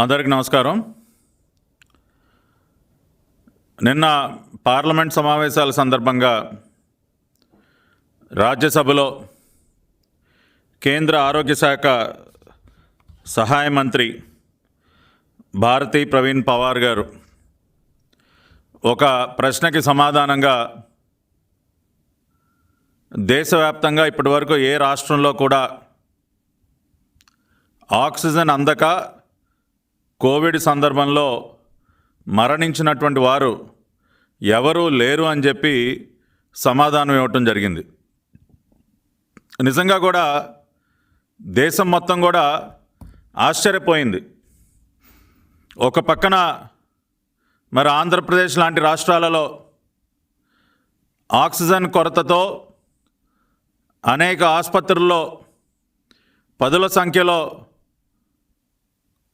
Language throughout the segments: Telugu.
అందరికి నమస్కారం. నిన్న పార్లమెంట్ సమావేశాల సందర్భంగా రాజ్యసభలో కేంద్ర ఆరోగ్య శాఖ సహాయ మంత్రి భారతి ప్రవీణ్ పవార్ గారు ఒక ప్రశ్నకి సమాధానంగా దేశవ్యాప్తంగా ఇప్పటివరకు ఏ రాష్ట్రంలో కూడా ఆక్సిజన్ అందక కోవిడ్ సందర్భంలో మరణించినటువంటి వారు ఎవరూ లేరు అని చెప్పి సమాధానం ఇవ్వటం జరిగింది. నిజంగా కూడా దేశం మొత్తం కూడా ఆశ్చర్యపోయింది. ఒక పక్కన మరి ఆంధ్రప్రదేశ్ లాంటి రాష్ట్రాలలో ఆక్సిజన్ కొరతతో అనేక ఆసుపత్రుల్లో పదుల సంఖ్యలో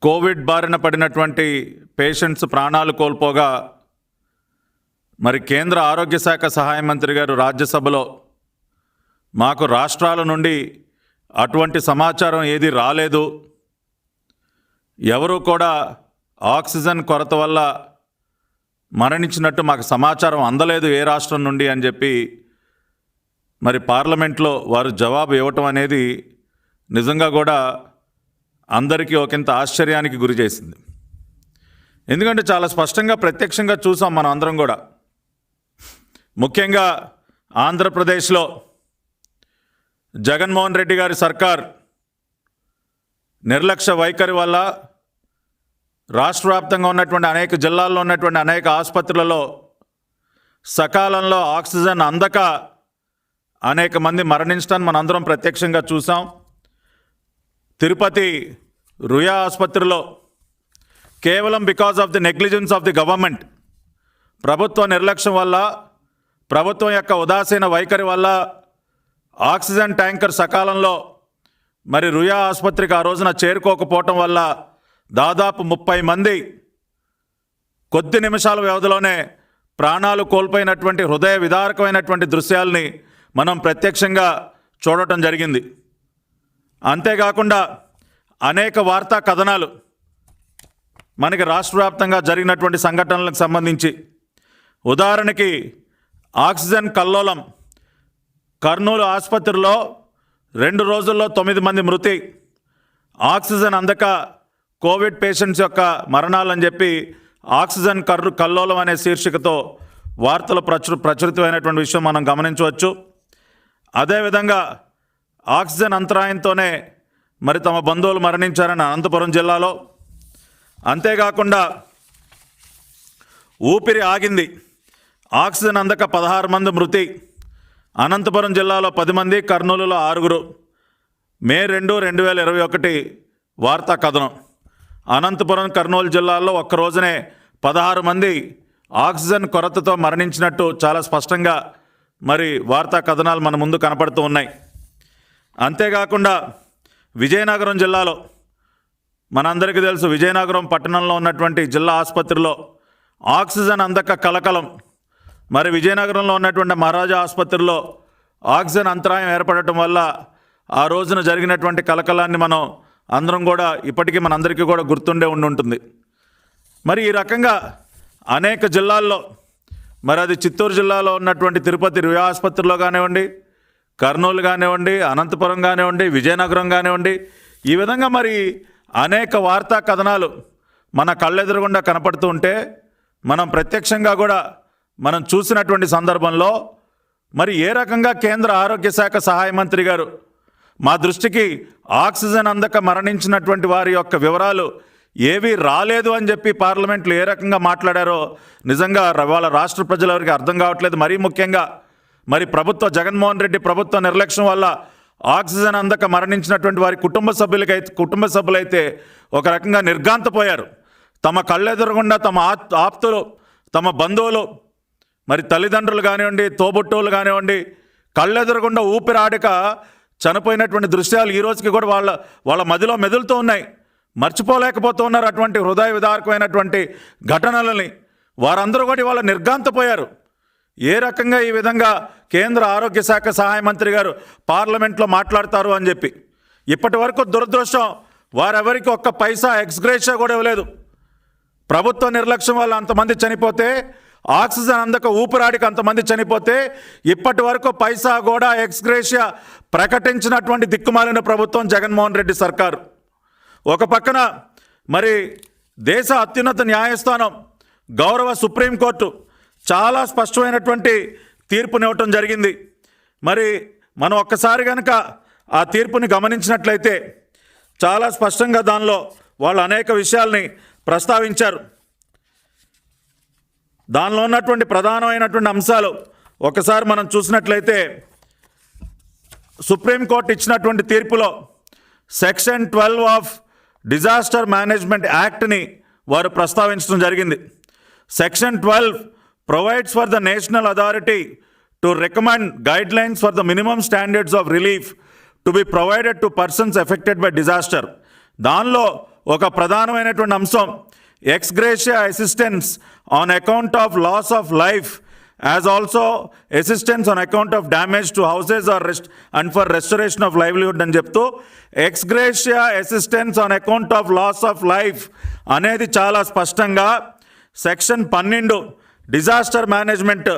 కోవిడ్ బారిన పడినటువంటి పేషెంట్స్ ప్రాణాలు కోల్పోగా మరి కేంద్ర ఆరోగ్య శాఖ సహాయ మంత్రి గారు రాజ్యసభలో మాకు రాష్ట్రాల నుండి అటువంటి సమాచారం ఏది రాలేదు. ఎవరు కూడా ఆక్సిజన్ కొరత వల్ల మరణించినట్టు మాకు సమాచారం అందలేదు ఏ రాష్ట్రం నుండి అని చెప్పి మరి పార్లమెంట్లో వారు జవాబు ఇవ్వటం అనేది నిజంగా కూడా అందరికీ ఒకంత ఆశ్చర్యానికి గురి చేసింది. ఎందుకంటే చాలా స్పష్టంగా ప్రత్యక్షంగా చూసాం మనం అందరం కూడా. ముఖ్యంగా ఆంధ్రప్రదేశ్లో జగన్మోహన్ రెడ్డి గారి సర్కార్ నిర్లక్ష్య వైఖరి వల్ల రాష్ట్ర వ్యాప్తంగా ఉన్నటువంటి అనేక జిల్లాల్లో ఉన్నటువంటి అనేక ఆసుపత్రులలో సకాలంలో ఆక్సిజన్ అందక అనేక మంది మరణించడాన్ని మనందరం ప్రత్యక్షంగా చూసాం. తిరుపతి రుయా ఆసుపత్రిలో కేవలం because of the negligence of the government ప్రభుత్వ నిర్లక్ష్యం వల్ల ప్రభుత్వం యొక్క ఉదాసీన వైఖరి వల్ల ఆక్సిజన్ ట్యాంకర్ సకాలంలో మరి రుయా ఆసుపత్రికి ఆ రోజున చేరుకోకపోవటం వల్ల దాదాపు ముప్పై మంది కొద్ది నిమిషాల వ్యవధిలోనే ప్రాణాలు కోల్పోయినటువంటి హృదయ విదారకమైనటువంటి దృశ్యాల్ని మనం ప్రత్యక్షంగా చూడటం జరిగింది. అంతేకాకుండా అనేక వార్తా కథనాలు మనకి రాష్ట్ర వ్యాప్తంగా జరిగినటువంటి సంఘటనలకు సంబంధించి. ఉదాహరణకి ఆక్సిజన్ కల్లోలం కర్నూలు ఆసుపత్రిలో రెండు రోజుల్లో తొమ్మిది మంది మృతి. ఆక్సిజన్ అందక కోవిడ్ పేషెంట్స్ యొక్క మరణాలని చెప్పి ఆక్సిజన్ కర్రు కల్లోలం అనే శీర్షికతో వార్తలు ప్రచురు ప్రచురితమైనటువంటి విషయం మనం గమనించవచ్చు. అదేవిధంగా ఆక్సిజన్ అంతరాయంతోనే మరి తమ బంధువులు మరణించారని అనంతపురం జిల్లాలో. అంతేకాకుండా ఊపిరి ఆగింది. ఆక్సిజన్ అందక పదహారు మంది మృతి. అనంతపురం జిల్లాలో పది మంది కర్నూలులో ఆరుగురు. మే రెండు రెండు వేల ఇరవై ఒకటి వార్తా కథనం. అనంతపురం కర్నూలు జిల్లాల్లో ఒక్క రోజునే పదహారు మంది ఆక్సిజన్ కొరతతో మరణించినట్టు చాలా స్పష్టంగా మరి వార్తా కథనాలు మన ముందు కనపడుతూ ఉన్నాయి. అంతేకాకుండా విజయనగరం జిల్లాలో మనందరికీ తెలుసు విజయనగరం పట్టణంలో ఉన్నటువంటి జిల్లా ఆసుపత్రిలో ఆక్సిజన్ అందక కలకలం. మరి విజయనగరంలో ఉన్నటువంటి మహారాజా ఆసుపత్రిలో ఆక్సిజన్ అంతరాయం ఏర్పడటం వల్ల ఆ రోజున జరిగినటువంటి కలకలాన్ని మనం అందరం కూడా ఇప్పటికీ మనందరికీ కూడా గుర్తుండే ఉండి ఉంటుంది. మరి ఈ రకంగా అనేక జిల్లాల్లో మరి అది చిత్తూరు జిల్లాలో ఉన్నటువంటి తిరుపతి రుయా ఆసుపత్రిలో కానివ్వండి కర్నూలు కానివ్వండి అనంతపురం కానివ్వండి విజయనగరం కానివ్వండి ఈ విధంగా మరి అనేక వార్తా కథనాలు మన కళ్ళెదురుగుండా కనపడుతూ ఉంటే మనం ప్రత్యక్షంగా కూడా మనం చూసినటువంటి సందర్భంలో మరి ఏ రకంగా కేంద్ర ఆరోగ్య శాఖ సహాయ మంత్రి గారు మా దృష్టికి ఆక్సిజన్ అందక మరణించినటువంటి వారి యొక్క వివరాలు ఏవీ రాలేదు అని చెప్పి పార్లమెంట్లో ఏ రకంగా మాట్లాడారో నిజంగా వాళ్ళ రాష్ట్ర ప్రజలవరికి అర్థం కావట్లేదు. మరీ ముఖ్యంగా మరి ప్రభుత్వ జగన్మోహన్ రెడ్డి ప్రభుత్వ నిర్లక్ష్యం వల్ల ఆక్సిజన్ అందక మరణించినటువంటి వారి కుటుంబ సభ్యులకైతే కుటుంబ సభ్యులైతే ఒక రకంగా నిర్గాంతపోయారు తమ కళ్ళెదురకుండా తమ ఆప్తులు తమ బంధువులు మరి తల్లిదండ్రులు కానివ్వండి తోబుట్టువులు కానివ్వండి కళ్ళెదురకుండా ఊపిరాడక చనిపోయినటువంటి దృశ్యాలు ఈ రోజుకి కూడా వాళ్ళ వాళ్ళ మదిలో మెదులుతూ ఉన్నాయి. మర్చిపోలేకపోతూ ఉన్నారు అటువంటి హృదయ విదారకమైనటువంటి ఘటనలని. వారందరూ కూడా ఇవాళ నిర్గాంతపోయారు ఏ రకంగా ఈ విధంగా కేంద్ర ఆరోగ్య శాఖ సహాయ మంత్రి గారు పార్లమెంట్లో మాట్లాడతారు అని చెప్పి. ఇప్పటి వరకు దురదృష్టం వారెవరికి ఒక్క పైసా ఎక్స్గ్రేషియా కూడా ఇవ్వలేదు. ప్రభుత్వ నిర్లక్ష్యం వల్ల అంతమంది చనిపోతే ఆక్సిజన్ అందక ఊపిరాడికి అంతమంది చనిపోతే ఇప్పటి వరకు పైసా కూడా ఎక్స్గ్రేషియా ప్రకటించినటువంటి దిక్కుమాలిన ప్రభుత్వం జగన్మోహన్ రెడ్డి సర్కారు. ఒక పక్కన మరి దేశ అత్యున్నత న్యాయస్థానం గౌరవ సుప్రీంకోర్టు చాలా స్పష్టమైనటువంటి తీర్పునివ్వటం జరిగింది. మరి మనం ఒక్కసారి కనుక ఆ తీర్పుని గమనించినట్లయితే చాలా స్పష్టంగా దానిలో వాళ్ళు అనేక విషయాల్ని ప్రస్తావించారు. దానిలో ఉన్నటువంటి ప్రధానమైనటువంటి అంశాలు ఒకసారి మనం చూసినట్లయితే సుప్రీంకోర్టు ఇచ్చినటువంటి తీర్పులో section twelve of disaster management యాక్ట్ని వారు ప్రస్తావించడం జరిగింది. Section twelve provides for the national authority to recommend guidelines for the minimum standards of relief to be provided to persons affected by disaster దానిలో ఒక ప్రధానమైనటువంటి అంశం ex gratia assistance on account of loss of life as also assistance on account of damage to houses or rest and for restoration of livelihood అని చెప్తూ ex gratia assistance on account of loss of life అనేది చాలా స్పష్టంగా సెక్షన్ పన్నెండు డిజాస్టర్ మేనేజ్మెంట్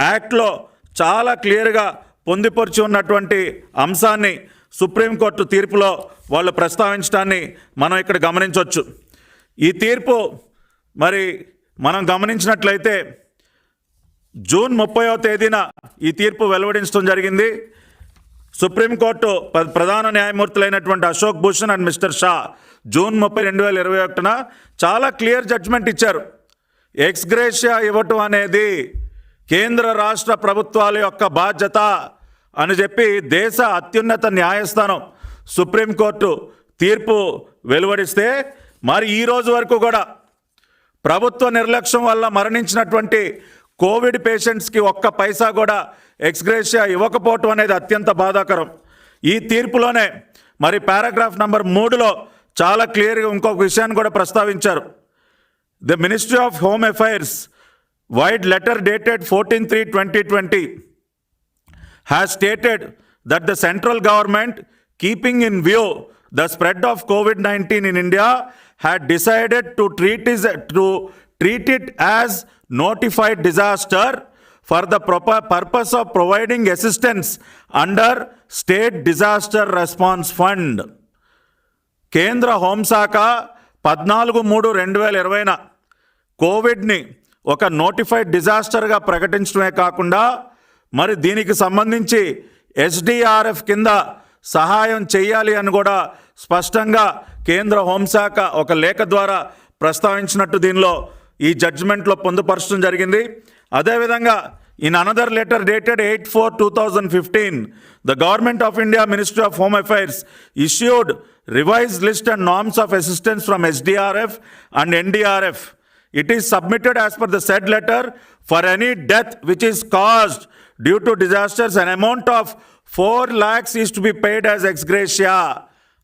యాక్ట్లో చాలా క్లియర్గా పొందుపరిచి ఉన్నటువంటి అంశాన్ని సుప్రీంకోర్టు తీర్పులో వాళ్ళు ప్రస్తావించడాన్ని మనం ఇక్కడ గమనించవచ్చు. ఈ తీర్పు మరి మనం గమనించినట్లయితే జూన్ ముప్పైవ తేదీన ఈ తీర్పు వెలువడించడం జరిగింది. సుప్రీంకోర్టు ప్ర- ప్రధాన న్యాయమూర్తులైనటువంటి Ashok Bhushan and mister Shah June ముప్పై రెండు వేల ఇరవై ఒకటిన చాలా క్లియర్ జడ్జ్మెంట్ ఇచ్చారు. ఎక్స్గ్రేషియా ఇవ్వటం అనేది కేంద్ర రాష్ట్ర ప్రభుత్వాల యొక్క బాధ్యత అని చెప్పి దేశ అత్యున్నత న్యాయస్థానం సుప్రీంకోర్టు తీర్పు వెలువడిస్తే మరి ఈ రోజు వరకు కూడా ప్రభుత్వ నిర్లక్ష్యం వల్ల మరణించినటువంటి కోవిడ్ పేషెంట్స్కి ఒక్క పైసా కూడా ఎక్స్గ్రేషియా ఇవ్వకపోవటం అనేది అత్యంత బాధాకరం. ఈ తీర్పులోనే మరి పారాగ్రాఫ్ నంబర్ మూడులో చాలా క్లియర్గా ఇంకొక విషయాన్ని కూడా ప్రస్తావించారు. The Ministry of Home Affairs wide letter dated 14-3-2020 has stated that the central government, keeping in view the spread of COVID-19 in India, had decided to treat, is, to treat it as notified disaster for the proper purpose of providing assistance under State Disaster Response Fund. Kendra homsaka పద్నాలుగు మూడు రెండు వేల ఇరవైన కోవిడ్ని ఒక నోటిఫైడ్ డిజాస్టర్గా ప్రకటించడమే కాకుండా మరి దీనికి సంబంధించి ఎస్డిఆర్ఎఫ్ కింద సహాయం చేయాలి అని కూడా స్పష్టంగా కేంద్ర హోంశాఖ ఒక లేఖ ద్వారా ప్రస్తావించినట్టు దీనిలో ఈ జడ్జిమెంట్లో పొందుపరచడం జరిగింది. అదేవిధంగా in another letter dated eight four two thousand fifteen the government of India ministry of home affairs issued revised list and norms of assistance from SDRF and NDRF It is submitted as per the said letter for any death which is caused due to disasters, an amount of 4 lakhs is to be paid as ex gratia.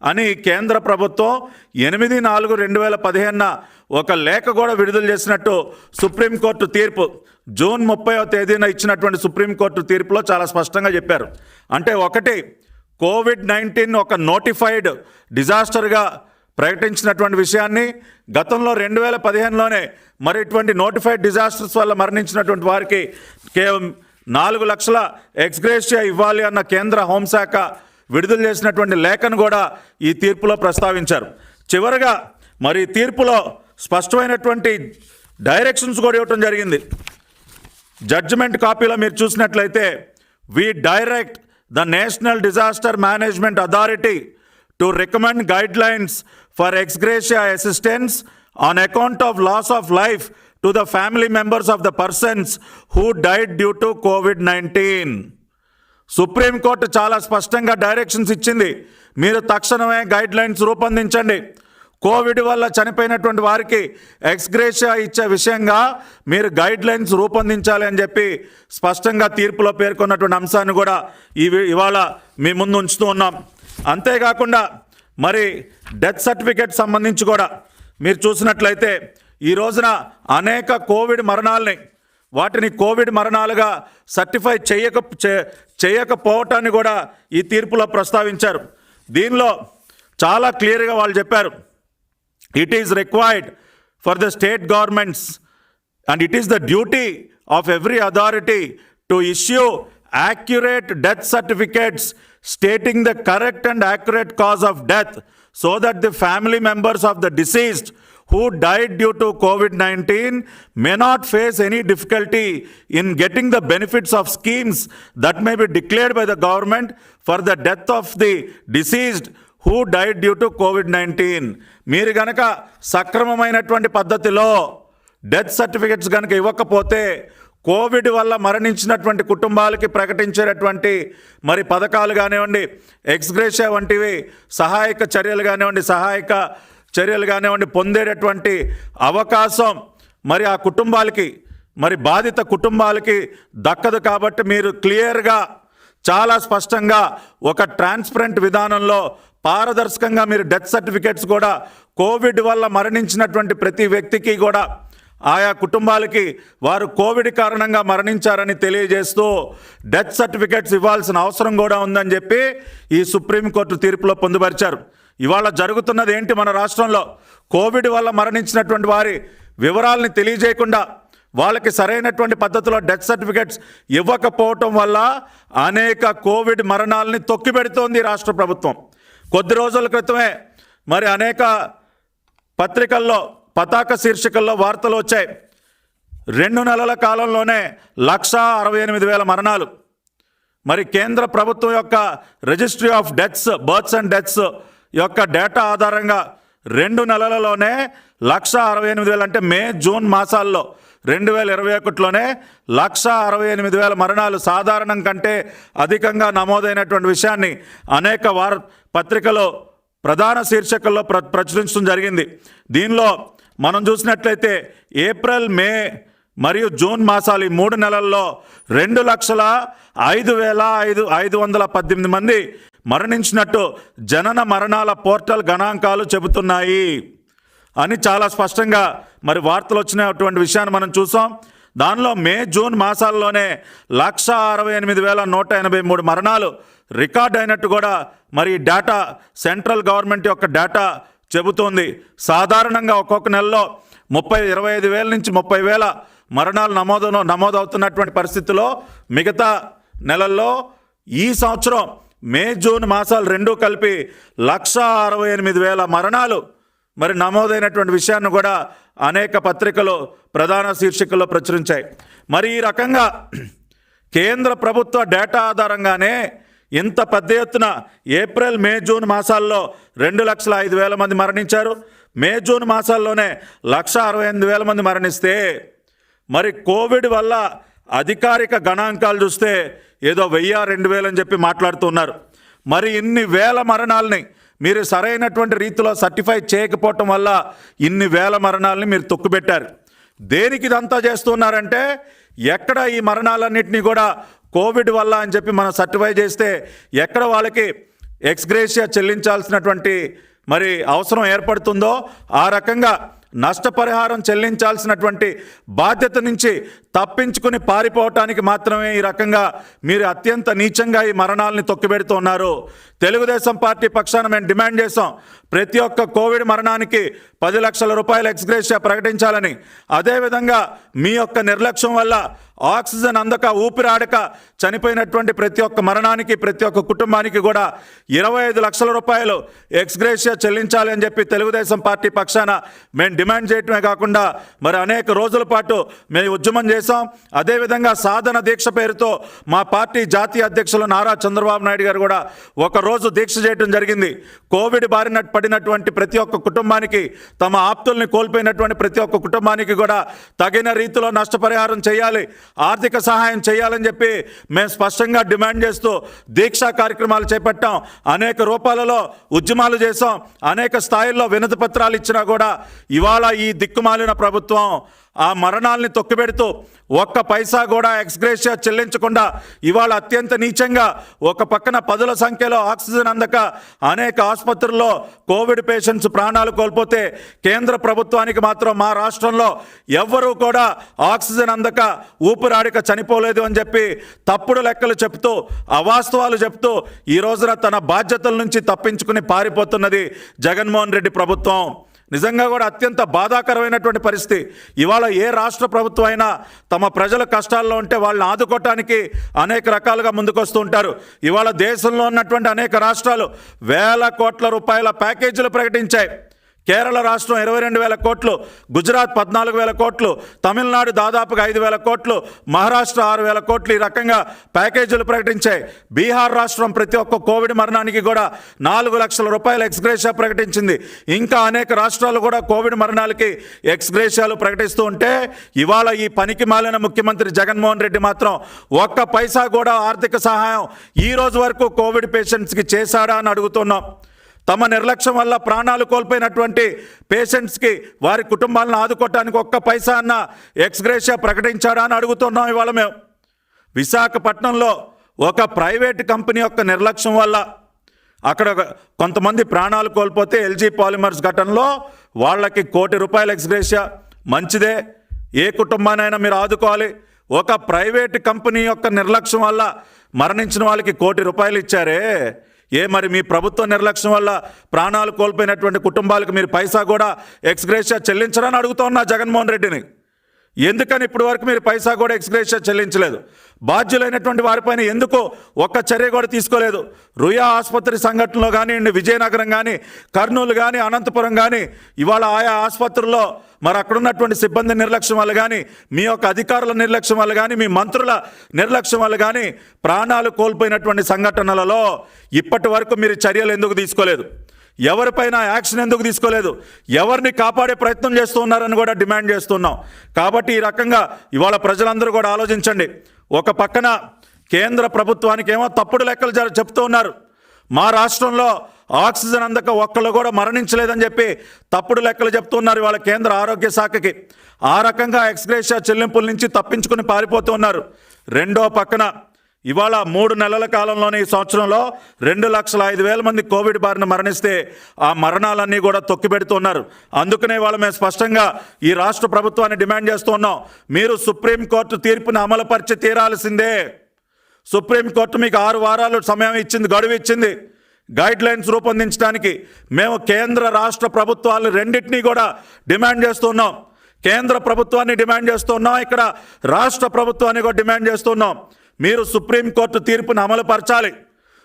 అని కేంద్ర ప్రభుత్వం ఎనిమిది నాలుగు రెండు వేల పదిహేనున ఒక లేఖ కూడా విడుదల చేసినట్టు సుప్రీంకోర్టు తీర్పు. జూన్ ముప్పైవ తేదీన ఇచ్చినటువంటి సుప్రీంకోర్టు తీర్పులో చాలా స్పష్టంగా చెప్పారు. అంటే ఒకటి కోవిడ్ నైన్టీన్ ఒక నోటిఫైడ్ డిజాస్టర్గా ప్రకటించినటువంటి విషయాన్ని గతంలో రెండు వేల పదిహేనులోనే మరి ఇటువంటి నోటిఫైడ్ డిజాస్టర్స్ వల్ల మరణించినటువంటి వారికి కేవలం నాలుగు లక్షల ఎక్స్గ్రేషియా ఇవ్వాలి అన్న కేంద్ర హోంశాఖ విడుదల చేసినటువంటి లేఖను కూడా ఈ తీర్పులో ప్రస్తావించారు. చివరగా మరి తీర్పులో స్పష్టమైనటువంటి డైరెక్షన్స్ కూడా ఇవ్వటం జరిగింది. జడ్జిమెంట్ కాపీలో మీరు చూసినట్లయితే we direct the national disaster management authority to recommend guidelines for ex gratia assistance on account of loss of life to the family members of the persons who died due to Covid nineteen. Supreme court చాలా స్పష్టంగా డైరెక్షన్స్ ఇచ్చింది. మీరు తక్షణమే గైడ్ లైన్స్ రూపొందించండి. కోవిడ్ వల్ల చనిపోయినటువంటి వారికి ఎక్స్గ్రేషియా ఇచ్చే విషయంగా మీరు గైడ్ లైన్స్ రూపొందించాలి అని చెప్పి స్పష్టంగా తీర్పులో పేర్కొన్నటువంటి అంశాన్ని కూడా ఈ ఇవాళ మీ ముందు ఉంచుతూ ఉన్నాం. అంతేకాకుండా మరి డెత్ సర్టిఫికేట్ సంబంధించి కూడా మీరు చూసినట్లయితే ఈ రోజున అనేక కోవిడ్ మరణాలని వాటిని కోవిడ్ మరణాలుగా సర్టిఫై చేయక చేయకపోవటాన్ని కూడా ఈ తీర్పులో ప్రస్తావించారు. దీనిలో చాలా క్లియర్గా వాళ్ళు చెప్పారు. It is required for the state governments and it is the duty of every authority to issue accurate death certificates stating the correct and accurate cause of death so that the family members of the deceased who died due to COVID 19 may not face any difficulty in getting the benefits of schemes that may be declared by the government for the death of the deceased who died due to COVID nineteen మీరు గనక సక్రమమైనటువంటి పద్ధతిలో డెత్ సర్టిఫికెట్స్ కనుక ఇవ్వకపోతే కోవిడ్ వల్ల మరణించినటువంటి కుటుంబాలకి ప్రకటించేటటువంటి మరి పథకాలు కానివ్వండి ఎక్స్గ్రేషియా వంటివి సహాయక చర్యలు కానివ్వండి సహాయక చర్యలు కానివ్వండి పొందేటటువంటి అవకాశం మరి ఆ కుటుంబాలకి మరి బాధిత కుటుంబాలకి దక్కదు కాబట్టి మీరు క్లియర్గా చాలా స్పష్టంగా ఒక ట్రాన్స్పరెంట్ విధానంలో పారదర్శకంగా మీరు డెత్ సర్టిఫికేట్స్ కూడా కోవిడ్ వల్ల మరణించినటువంటి ప్రతి వ్యక్తికి కూడా ఆయా కుటుంబాలకి వారు కోవిడ్ కారణంగా మరణించారని తెలియజేస్తూ డెత్ సర్టిఫికేట్స్ ఇవ్వాల్సిన అవసరం కూడా ఉందని చెప్పి ఈ సుప్రీంకోర్టు తీర్పులో పొందుపరిచారు. ఇవాళ జరుగుతున్నది ఏంటి మన రాష్ట్రంలో? కోవిడ్ వల్ల మరణించినటువంటి వారి వివరాలని తెలియజేయకుండా వాళ్ళకి సరైనటువంటి పద్ధతిలో డెత్ సర్టిఫికెట్స్ ఇవ్వకపోవటం వల్ల అనేక కోవిడ్ మరణాలని తొక్కిపెడుతోంది రాష్ట్ర ప్రభుత్వం. కొద్ది రోజుల క్రితమే మరి అనేక పత్రికల్లో పతాక శీర్షికల్లో వార్తలు వచ్చాయి. రెండు నెలల కాలంలోనే లక్ష అరవై ఎనిమిది వేల మరణాలు. మరి కేంద్ర ప్రభుత్వం యొక్క registry of deaths births and deaths యొక్క డేటా ఆధారంగా రెండు నెలలలోనే లక్ష అరవై ఎనిమిది వేలు అంటే మే జూన్ మాసాల్లో రెండు వేల ఇరవై ఒకటిలోనే లక్ష అరవై ఎనిమిది వేల మరణాలు సాధారణం కంటే అధికంగా నమోదైనటువంటి విషయాన్ని అనేక వార పత్రికలో ప్రధాన శీర్షికల్లో ప్ర ప్రచురించడం జరిగింది. దీనిలో మనం చూసినట్లయితే ఏప్రిల్ మే మరియు జూన్ మాసాలు ఈ మూడు నెలల్లో రెండు లక్షల ఐదు వేల ఐదు ఐదు వందల పద్దెనిమిది మంది మరణించినట్టు జనన మరణాల పోర్టల్ గణాంకాలు చెబుతున్నాయి. అని చాలా స్పష్టంగా మరి వార్తలు వచ్చినటువంటి విషయాన్ని మనం చూసాం. దానిలో మే జూన్ మాసాల్లోనే లక్ష అరవై ఎనిమిది వేల నూట ఎనభై మూడు మరణాలు రికార్డ్ అయినట్టు కూడా మరి డేటా సెంట్రల్ గవర్నమెంట్ యొక్క డేటా చెబుతోంది. సాధారణంగా ఒక్కొక్క నెలలో ముప్పై ఇరవై ఐదు వేల నుంచి ముప్పై వేల మరణాలు నమోదు నమోదవుతున్నటువంటి పరిస్థితిలో మిగతా నెలల్లో ఈ సంవత్సరం మే జూన్ మాసాలు రెండూ కలిపి లక్ష అరవై ఎనిమిది వేల మరణాలు మరి నమోదైనటువంటి విషయాన్ని కూడా అనేక పత్రికలు ప్రధాన శీర్షికల్లో ప్రచురించాయి. మరి ఈ రకంగా కేంద్ర ప్రభుత్వ డేటా ఆధారంగానే ఇంత పెద్ద ఎత్తున ఏప్రిల్ మే జూన్ మాసాల్లో రెండు లక్షల ఐదు వేల మంది మరణించారు. మే జూన్ మాసాల్లోనే లక్ష అరవై ఎనిమిది వేల మంది మరణిస్తే మరి కోవిడ్ వల్ల అధికారిక గణాంకాలు చూస్తే ఏదో వెయ్యి రెండు వేలు అని చెప్పి మాట్లాడుతున్నారు. మరి ఇన్ని వేల మరణాలని మీరు సరైనటువంటి రీతిలో సర్టిఫై చేయకపోవటం వల్ల ఇన్ని వేల మరణాలని మీరు తొక్కుపెట్టారు దేనికి ఇదంతా చేస్తున్నారంటే ఎక్కడ ఈ మరణాలన్నింటినీ కూడా కోవిడ్ వల్ల అని చెప్పి మనం సర్టిఫై చేస్తే ఎక్కడ వాళ్ళకి ఎక్స్గ్రేషియా చెల్లించాల్సినటువంటి మరి అవసరం ఏర్పడుతుందో ఆ రకంగా నష్టపరిహారం చెల్లించాల్సినటువంటి బాధ్యత నుంచి తప్పించుకుని పారిపోవటానికి మాత్రమే ఈ రకంగా మీరు అత్యంత నీచంగా ఈ మరణాలని తొక్కిపెడుతున్నారు తెలుగుదేశం పార్టీ పక్షాన మేము డిమాండ్ చేసాం ప్రతి ఒక్క కోవిడ్ మరణానికి పది లక్షల రూపాయల ఎక్స్గ్రేషియా ప్రకటించాలని. అదేవిధంగా మీ యొక్క నిర్లక్ష్యం వల్ల ఆక్సిజన్ అందక ఊపిరాడక చనిపోయినటువంటి ప్రతి ఒక్క మరణానికి ప్రతి ఒక్క కుటుంబానికి కూడా ఇరవై ఐదు లక్షల రూపాయలు ఎక్స్గ్రేషియా చెల్లించాలి అని చెప్పి తెలుగుదేశం పార్టీ పక్షాన మేము డిమాండ్ చేయటమే కాకుండా మరి అనేక రోజుల పాటు మేము ఉద్యమం చేశాం. అదేవిధంగా సాధన దీక్ష పేరుతో మా పార్టీ జాతీయ అధ్యక్షులు నారా చంద్రబాబు నాయుడు గారు కూడా ఒకరోజు దీక్ష చేయడం జరిగింది. కోవిడ్ బారిన పడినటువంటి ప్రతి ఒక్క కుటుంబానికి తమ ఆప్తుల్ని కోల్పోయినటువంటి ప్రతి ఒక్క కుటుంబానికి కూడా తగిన రీతిలో నష్టపరిహారం చేయాలి ఆర్థిక సహాయం చేయాలని చెప్పి మేము స్పష్టంగా డిమాండ్ చేస్తూ దీక్షా కార్యక్రమాలు చేపట్టాం. అనేక రూపాలలో ఉద్యమాలు చేశాం. అనేక స్థాయిల్లో వినతి పత్రాలు ఇచ్చినా కూడా ఇవాళ ఈ దిక్కుమాలిన ప్రభుత్వం ఆ మరణాల్ని తొక్కిపెడుతూ ఒక్క పైసా కూడా ఎక్స్గ్రేషియా చెల్లించకుండా ఇవాళ అత్యంత నీచంగా ఒక పక్కన పదుల సంఖ్యలో ఆక్సిజన్ అందక అనేక ఆసుపత్రుల్లో కోవిడ్ పేషెంట్స్ ప్రాణాలు కోల్పోతే కేంద్ర ప్రభుత్వానికి మాత్రం మా రాష్ట్రంలో ఎవ్వరూ కూడా ఆక్సిజన్ అందక ఊపిరాడిక చనిపోలేదు అని చెప్పి తప్పుడు లెక్కలు చెప్తూ అవాస్తవాలు చెప్తూ ఈ రోజున తన బాధ్యతల నుంచి తప్పించుకుని పారిపోతున్నది జగన్మోహన్ రెడ్డి ప్రభుత్వం. నిజంగా కూడా అత్యంత బాధాకరమైనటువంటి పరిస్థితి. ఇవాళ ఏ రాష్ట్ర ప్రభుత్వం అయినా తమ ప్రజల కష్టాల్లో ఉంటే వాళ్ళని ఆదుకోవటానికి అనేక రకాలుగా ముందుకొస్తూ ఉంటారు. ఇవాళ దేశంలో ఉన్నటువంటి అనేక రాష్ట్రాలు వేల కోట్ల రూపాయల ప్యాకేజీలు ప్రకటించాయి. కేరళ రాష్ట్రం ఇరవై రెండు వేల కోట్లు గుజరాత్ పద్నాలుగు వేల కోట్లు తమిళనాడు దాదాపుగా ఐదు వేల కోట్లు మహారాష్ట్ర ఆరు వేల కోట్లు ఈ రకంగా ప్యాకేజీలు ప్రకటించాయి. బీహార్ రాష్ట్రం ప్రతి ఒక్క కోవిడ్ మరణానికి కూడా నాలుగు లక్షల రూపాయల ఎక్స్గ్రేషియా ప్రకటించింది. ఇంకా అనేక రాష్ట్రాలు కూడా కోవిడ్ మరణాలకి ఎక్స్గ్రేషియాలు ప్రకటిస్తూ ఉంటే ఇవాళ ఈ పనికి మాలిన ముఖ్యమంత్రి జగన్మోహన్ రెడ్డి మాత్రం ఒక్క పైసా కూడా ఆర్థిక సహాయం ఈ రోజు వరకు కోవిడ్ పేషెంట్స్కి చేశాడా అని అడుగుతున్నాం. తమ నిర్లక్ష్యం వల్ల ప్రాణాలు కోల్పోయినటువంటి పేషెంట్స్కి వారి కుటుంబాలను ఆదుకోవటానికి ఒక్క పైసా అన్న ఎక్స్గ్రేషియా ప్రకటించారా అని అడుగుతున్నాం ఇవాళ మేము. విశాఖపట్నంలో ఒక ప్రైవేట్ కంపెనీ యొక్క నిర్లక్ష్యం వల్ల అక్కడ కొంతమంది ప్రాణాలు కోల్పోతే ఎల్జీ పాలిమర్స్ ఘటనలో వాళ్ళకి కోటి రూపాయల ఎక్స్గ్రేషియా మంచిదే. ఏ కుటుంబానైనా మీరు ఆదుకోవాలి. ఒక ప్రైవేట్ కంపెనీ యొక్క నిర్లక్ష్యం వల్ల మరణించిన వాళ్ళకి కోటి రూపాయలు ఇచ్చారే. ఏ మరి మీ ప్రభుత్వ నిర్లక్ష్యం వల్ల ప్రాణాలు కోల్పోయినటువంటి కుటుంబాలకు మీరు పైసా కూడా ఎక్స్గ్రేషియా చెల్లించరని అడుగుతున్నా జగన్మోహన్ రెడ్డిని. ఎందుకని ఇప్పటి వరకు మీరు పైసా కూడా ఎక్స్గ్రేషన్ చెల్లించలేదు? బాధ్యులైనటువంటి వారిపైన ఎందుకు ఒక్క చర్య కూడా తీసుకోలేదు? రుయా ఆసుపత్రి సంఘటనలో కానివ్వండి విజయనగరం కానీ కర్నూలు కానీ అనంతపురం కానీ ఇవాళ ఆయా ఆసుపత్రుల్లో మరి అక్కడ ఉన్నటువంటి సిబ్బంది నిర్లక్ష్యం వల్ల కానీ మీ యొక్క అధికారుల నిర్లక్ష్యం వల్ల కానీ మీ మంత్రుల నిర్లక్ష్యం వల్ల కానీ ప్రాణాలు కోల్పోయినటువంటి సంఘటనలలో ఇప్పటి వరకు మీరు చర్యలు ఎందుకు తీసుకోలేదు? ఎవరిపైన యాక్షన్ ఎందుకు తీసుకోలేదు? ఎవరిని కాపాడే ప్రయత్నం చేస్తూ ఉన్నారని కూడా డిమాండ్ చేస్తున్నాం. కాబట్టి ఈ రకంగా ఇవాళ ప్రజలందరూ కూడా ఆలోచించండి. ఒక పక్కన కేంద్ర ప్రభుత్వానికి ఏమో తప్పుడు లెక్కలు చెప్తూ ఉన్నారు. మా రాష్ట్రంలో ఆక్సిజన్ అందక ఒక్కళ్ళు కూడా మరణించలేదని చెప్పి తప్పుడు లెక్కలు చెప్తున్నారు ఇవాళ కేంద్ర ఆరోగ్య శాఖకి. ఆ రకంగా ఎక్స్గ్రేషియా చెల్లింపుల నుంచి తప్పించుకుని పారిపోతూ ఉన్నారు. రెండో పక్కన ఇవాళ మూడు నెలల కాలంలోనే ఈ సంవత్సరంలో రెండు లక్షల ఐదు వేల మంది కోవిడ్ బారిన మరణిస్తే ఆ మరణాలన్నీ కూడా తొక్కిపెడుతున్నారు అందుకనే ఇవాళ మేము స్పష్టంగా ఈ రాష్ట్ర ప్రభుత్వాన్ని డిమాండ్ చేస్తున్నాం మీరు సుప్రీంకోర్టు తీర్పును అమలుపరిచి తీరాల్సిందే. సుప్రీంకోర్టు మీకు ఆరు వారాలు సమయం ఇచ్చింది గడువు ఇచ్చింది. గైడ్లైన్స్ రూపొందించడానికి మేము కేంద్ర రాష్ట్ర ప్రభుత్వాలు రెండింటినీ కూడా డిమాండ్ చేస్తున్నాం కేంద్ర ప్రభుత్వాన్ని డిమాండ్ చేస్తున్నాం ఇక్కడ రాష్ట్ర ప్రభుత్వాన్ని కూడా డిమాండ్ చేస్తున్నాం మీరు సుప్రీంకోర్టు తీర్పును అమలుపరచాలి.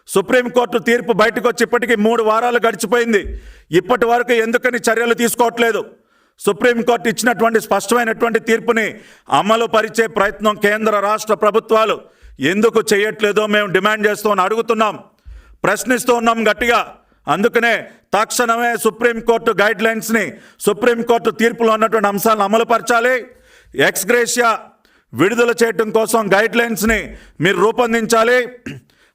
సుప్రీంకోర్టు తీర్పు బయటకు వచ్చి ఇప్పటికీ మూడు వారాలు గడిచిపోయింది. ఇప్పటి వరకు ఎందుకని చర్యలు తీసుకోవట్లేదు. సుప్రీంకోర్టు ఇచ్చినటువంటి స్పష్టమైనటువంటి తీర్పుని అమలు పరిచే ప్రయత్నం కేంద్ర రాష్ట్ర ప్రభుత్వాలు ఎందుకు చేయట్లేదో మేము డిమాండ్ చేస్తూ అడుగుతున్నాం. ప్రశ్నిస్తూ ఉన్నాం గట్టిగా. అందుకనే తక్షణమే సుప్రీంకోర్టు గైడ్లైన్స్ని సుప్రీంకోర్టు తీర్పులో ఉన్నటువంటి అంశాలను అమలుపరచాలి. ఎక్స్గ్రేషియా విడుదల చేయటం కోసం గైడ్ లైన్స్ని మీరు రూపొందించాలి.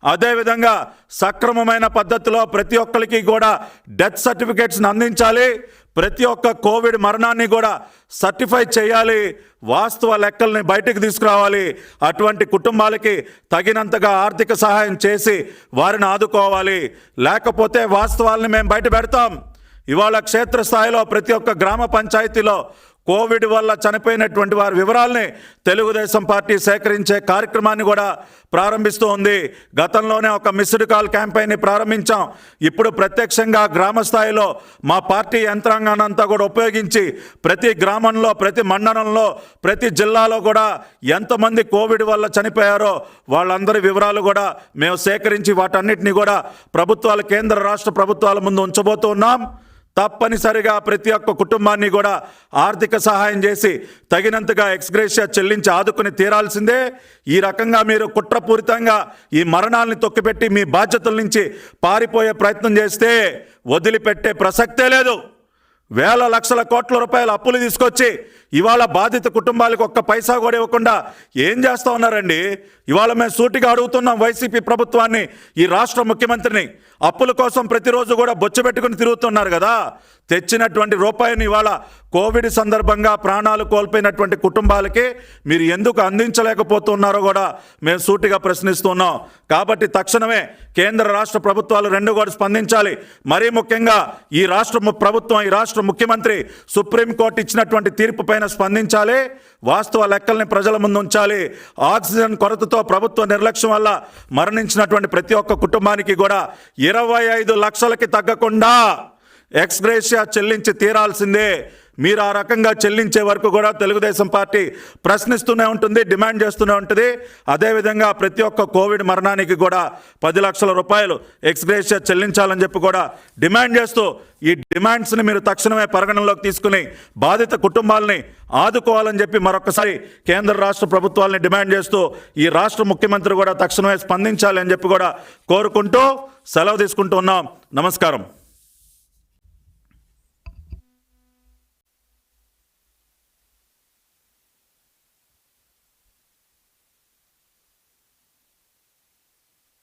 అదేవిధంగా సక్రమమైన పద్ధతిలో ప్రతి ఒక్కరికి కూడా డెత్ సర్టిఫికేట్స్ని అందించాలి. ప్రతి ఒక్క కోవిడ్ మరణాన్ని కూడా సర్టిఫై చేయాలి. వాస్తవ లెక్కల్ని బయటకు తీసుకురావాలి. అటువంటి కుటుంబాలకి తగినంతగా ఆర్థిక సహాయం చేసి వారిని ఆదుకోవాలి. లేకపోతే వాస్తవాల్ని మేము బయట పెడతాం. ఇవాళ క్షేత్రస్థాయిలో ప్రతి ఒక్క గ్రామ పంచాయతీలో కోవిడ్ వల్ల చనిపోయినటువంటి వారి వివరాల్ని తెలుగుదేశం పార్టీ సేకరించే కార్యక్రమాన్ని కూడా ప్రారంభిస్తూ ఉంది. గతంలోనే ఒక మిస్డ్ కాల్ క్యాంపెయిన్ని ప్రారంభించాం. ఇప్పుడు ప్రత్యక్షంగా గ్రామ స్థాయిలో మా పార్టీ యంత్రాంగాన్ని అంతా కూడా ఉపయోగించి ప్రతి గ్రామంలో ప్రతి మండలంలో ప్రతి జిల్లాలో కూడా ఎంతమంది కోవిడ్ వల్ల చనిపోయారో వాళ్ళందరి వివరాలు కూడా మేము సేకరించి వాటన్నిటిని కూడా ప్రభుత్వాలు కేంద్ర రాష్ట్ర ప్రభుత్వాల ముందు ఉంచబోతున్నాం. తప్పనిసరిగా ప్రతి ఒక్క కుటుంబాన్ని కూడా ఆర్థిక సహాయం చేసి తగినంతగా ఎక్స్గ్రేషియా చెల్లించి ఆదుకుని తీరాల్సిందే. ఈ రకంగా మీరు కుట్రపూరితంగా ఈ మరణాలని తొక్కిపెట్టి మీ బాధ్యతల నుంచి పారిపోయే ప్రయత్నం చేస్తే వదిలిపెట్టే ప్రసక్తే లేదు. వేల లక్షల కోట్ల రూపాయల అప్పులు తీసుకొచ్చి ఇవాళ బాధిత కుటుంబాలకు ఒక్క పైసా కూడా ఇవ్వకుండా ఏం చేస్తా ఉన్నారండి? ఇవాళ మేము సూటిగా అడుగుతున్నాం వైసీపీ ప్రభుత్వాన్ని ఈ రాష్ట్ర ముఖ్యమంత్రిని. అప్పుల కోసం ప్రతిరోజు కూడా బొచ్చబెట్టుకుని తిరుగుతున్నారు కదా? తెచ్చినటువంటి రూపాయిని ఇవాళ కోవిడ్ సందర్భంగా ప్రాణాలు కోల్పోయినటువంటి కుటుంబాలకి మీరు ఎందుకు అందించలేకపోతున్నారో కూడా మేము సూటిగా ప్రశ్నిస్తున్నాం. కాబట్టి తక్షణమే కేంద్ర రాష్ట్ర ప్రభుత్వాలు రెండు కూడా స్పందించాలి. మరీ ముఖ్యంగా ఈ రాష్ట్ర ము- ప్రభుత్వం ఈ రాష్ట్ర ముఖ్యమంత్రి సుప్రీంకోర్టు ఇచ్చినటువంటి తీర్పు పైన స్పందించాలి? వాస్తవ లెక్కల్ని ప్రజల ముందు ఉంచాలి. ఆక్సిజన్ కొరతతో ప్రభుత్వ నిర్లక్ష్యం వల్ల మరణించినటువంటి ప్రతి ఒక్క కుటుంబానికి కూడా ఇరవై ఐదు లక్షలకి తగ్గకుండా ఎక్స్గ్రేషియా చెల్లించి తీరాల్సిందే. మీరు ఆ రకంగా చెల్లించే వరకు కూడా తెలుగుదేశం పార్టీ ప్రశ్నిస్తూనే ఉంటుంది డిమాండ్ చేస్తూనే ఉంటుంది. అదేవిధంగా ప్రతి ఒక్క కోవిడ్ మరణానికి కూడా పది లక్షల రూపాయలు ఎక్స్గ్రేషియా చెల్లించాలని చెప్పి కూడా డిమాండ్ చేస్తూ ఈ డిమాండ్స్ని మీరు తక్షణమే పరిగణనలోకి తీసుకుని బాధిత కుటుంబాలని ఆదుకోవాలని చెప్పి మరొకసారి కేంద్ర రాష్ట్ర ప్రభుత్వాలని డిమాండ్ చేస్తూ ఈ రాష్ట్ర ముఖ్యమంత్రి కూడా తక్షణమే స్పందించాలి అని చెప్పి కూడా కోరుకుంటూ సెలవు తీసుకుంటూ ఉన్నాం. నమస్కారం.